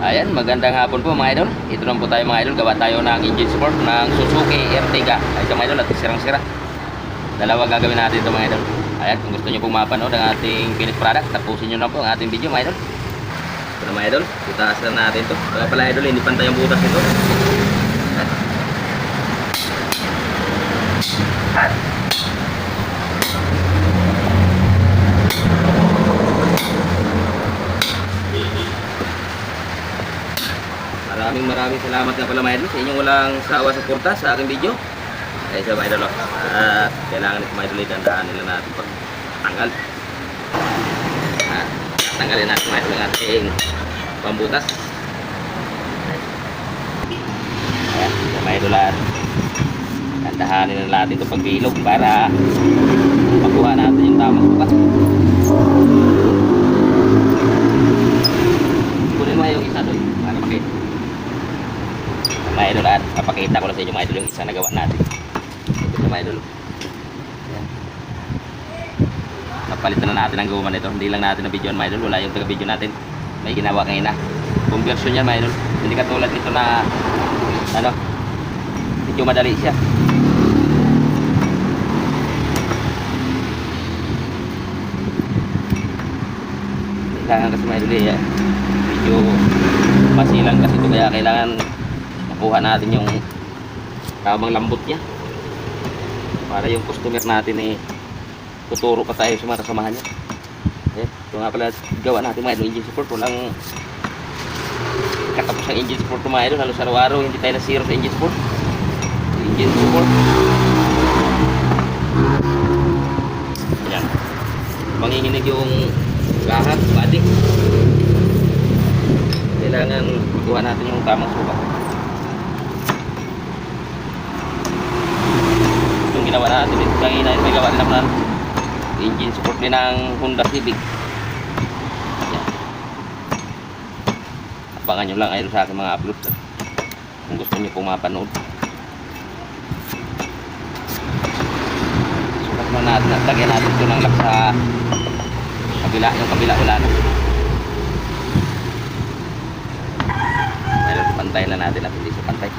Ayan, magandang hapon po mga idol. Ito lang po tayo mga idol. Gawa tayo ng engine support ng Suzuki Ertiga. Ito mga idol at sirang-sira. Dalawa gagawin natin ito mga idol. Ayan, kung gusto nyo pong mapanood ang ating finished product, tapusin nyo na po ang ating video mga idol. Ito na mga idol, itaas na natin ito. Kaya pala idol, hindi pantay ang butas nito. Maraming maraming salamat nga pala mga idol sa inyong walang sawa suporta sa aking video. Ay sa mga idol, oh. at kailangan ito mga idol, itandaan nila natin pag tanggal. At tanggalin natin mga idol ang ating pambutas. Ayan, mga idol, at tandahanin na natin ito pag bilog para makuha natin yung tamang bukas. Kunin mo yung isa doon mga idol at papakita ko lang sa inyo mga idol yung isa na gawa natin. Ito mga idol. Napalitan na natin ang gawa nito. Hindi lang natin na video mga idol. Wala yung taga video natin. May ginawa kanina conversion yan mga idol. Hindi katulad nito na ano medyo madali siya. Kailangan kasi mga idol eh medyo masilang kasi ito. Kaya kailangan makuha natin yung tamang lambot niya. Para yung customer natin eh tuturo pa tayo sa mga kasamahan niya. Eh, ito nga pala gawa natin mga engine support. Walang katapos ang engine support mga idol. Halos araw-araw hindi tayo na sa engine support. Engine support. Yan manginginig yung lahat body. Kailangan kuha natin yung tamang sukat yung ginawa natin. Kanina may gawa rin naman engine support din ng Honda Civic. Yan abangan nyo lang ayun sa aking mga upload kung gusto nyo pong mapanood. Sukat mo natin at lagyan natin ito ng lock sa kabila yung kabila wala na. Pantay lang natin at hindi siya pantay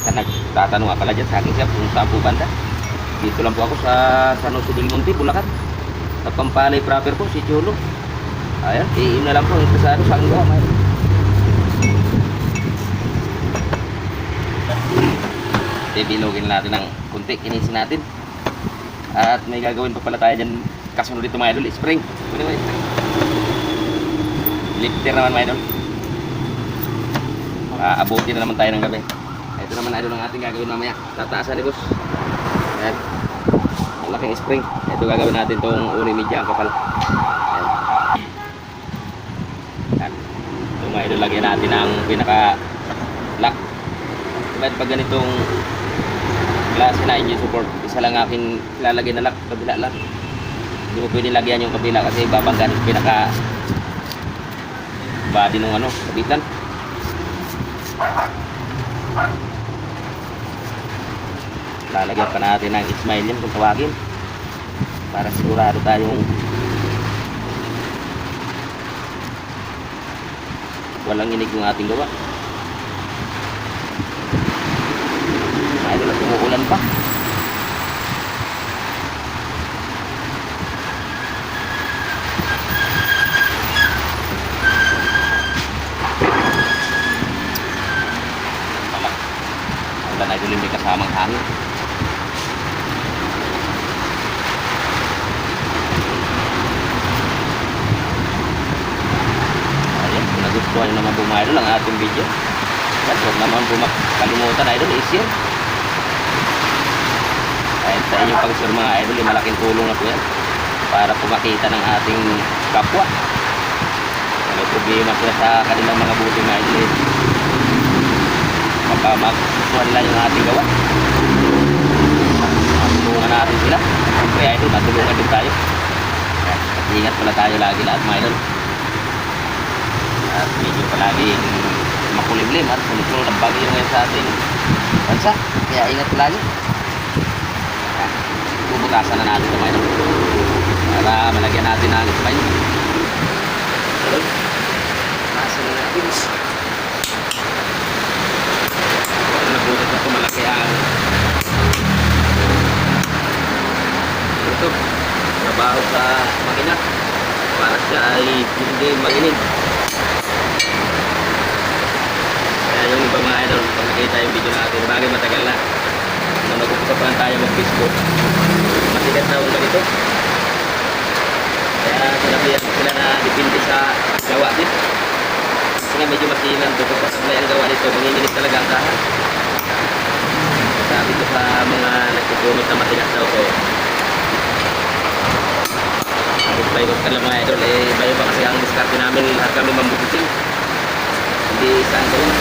sa nagtatanong nga pala dyan sa akin siya kung saan po banda dito lang po ako sa San Jose del Monte, Bulacan sa Pampalay proper po, si Cholo ayan, iim na lang po ito sa ano, sa akin gawa Bibilogin natin ng kunti, kinisin natin at may gagawin pa pala tayo dyan kasunod dito mga idol, spring. Pwede ba? Lifter naman mga idol Aabuti na naman tayo ng gabi ito naman idol ang ating gagawin mamaya. Tataasan ni boss. Ayan. Malaking spring. Ito gagawin natin tong uni media ang kapal. Ayan. Ayan. Ito mga idol lagyan natin ang pinaka lock. Diba pag ganitong klase na engine support isa lang aking lalagay na lock kabila lang. Hindi mo pwede lagyan yung kabila kasi babanggan pinaka body nung ano kabitan lalagyan pa natin ng ismail yan kung tawagin. Para sigurado tayong walang inig yung ating gawa. Ay wala tumuulan pa. Wala. Wala na ito may kasamang hangin Nagustuhan nyo naman po mga idol ang ating video. Yan, huwag naman po makalimutan idol, i-share. Kahit sa inyong pag-share mga idol, eh, malaking tulong na po yan. Para po makita ng ating kapwa. May problema sila sa kanilang mga buti mga idol, eh, baka magustuhan nila yung ating gawa. Matulungan natin sila. Siyempre idol, matulungan din tayo. Ingat pala tayo lagi lahat mga idol at medyo palaging makulimlim at sunod-sunod ang bagyo ngayon sa ating bansa kaya ingat lagi bubutasan na natin kamay ano. na para malagyan natin ng kamay nasa na natin. Nabutot na kumalaki ang ito trabaho sa makina. Para siya ay hindi maginid kaya yung iba mga idol, pag nakita yung video natin, bagay matagal na. Nung nag-umpisa pa tayo mag-Facebook, matigas na yung ganito. Kaya sinabihan sila na depende sa gawa din. Kasi nga medyo masinan to, kung pasablay ang gawa nito, manginginig talaga ang kahan. Sabi ko sa mga nagkukumit na matigas daw ko, bayo ka lang mga idol, eh bayo ba kasi ang diskarte namin, lahat kami mambukiting. Đi sang xuống yun.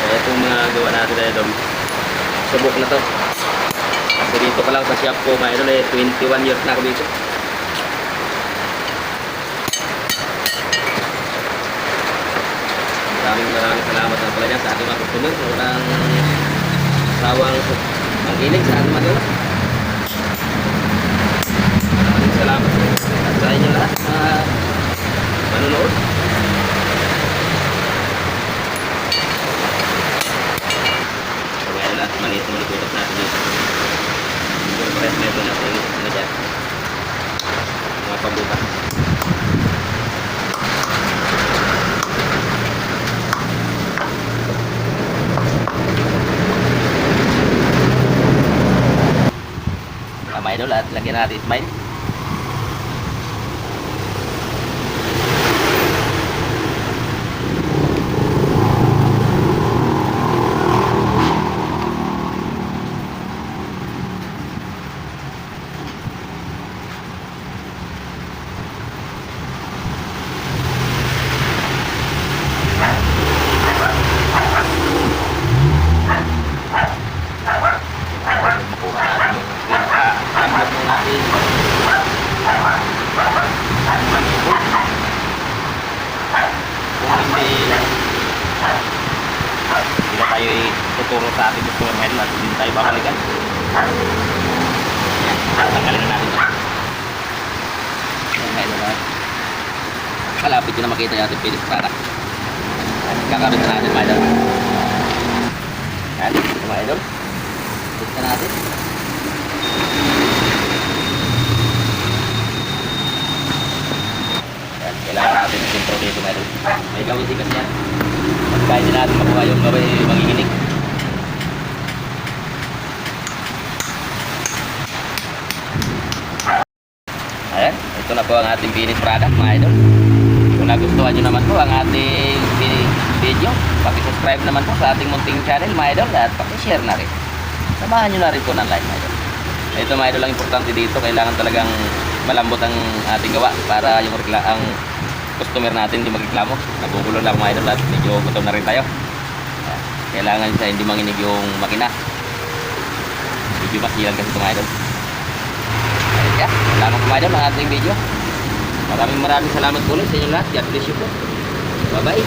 Kaya itong mga gawa natin na idol, subok na to. Kasi dito pa lang sa shop ko, mga idol, eh, 21 years na ako dito. Maraming maraming salamat na pala dyan sa ating mga customer. Walang sawang ang ilig sa ating magawa. Maraming salamat at sa inyo lahat mga manonood. So ngayon lahat maliit na malikutas natin dito. Yung press metal natin ano dyan. Mga pambukas. Mga idol at lagyan natin smile. makuha natin yung pinaka-tablet ng ating kung hindi hindi na tayo ituturo sa ating customer ngayon at hindi tayo babalikan. Yan, tatanggalin na natin yan yan ngayon na kalapit ko na makita yung ating finished product kakabit na natin mga idol yan, ito mga idol. Buksan natin. Kailangan natin sintro dito meron. May gawin kasi yan. Pag kaya din natin makuha yung gawin, magiginig. Ayan, ito na po ang ating finished product mga idol. Kung nagustuhan nyo naman po ang ating vi- video, pakisubscribe naman po sa ating munting channel mga idol at pakishare na rin. Samahan nyo na rin po ng like mga idol. Ito mga idol ang importante dito, kailangan talagang malambot ang ating gawa para yung regla ang customer natin hindi magreklamo. Nagugulo lang mga idol at medyo gutom na rin tayo. Kailangan sa hindi manginig yung makina. Medyo masilan kasi ito mga idol. Ayun siya. Salamat mga idol ang ating video. Maraming maraming salamat ulit sa inyo lahat. God bless you po. Bye-bye.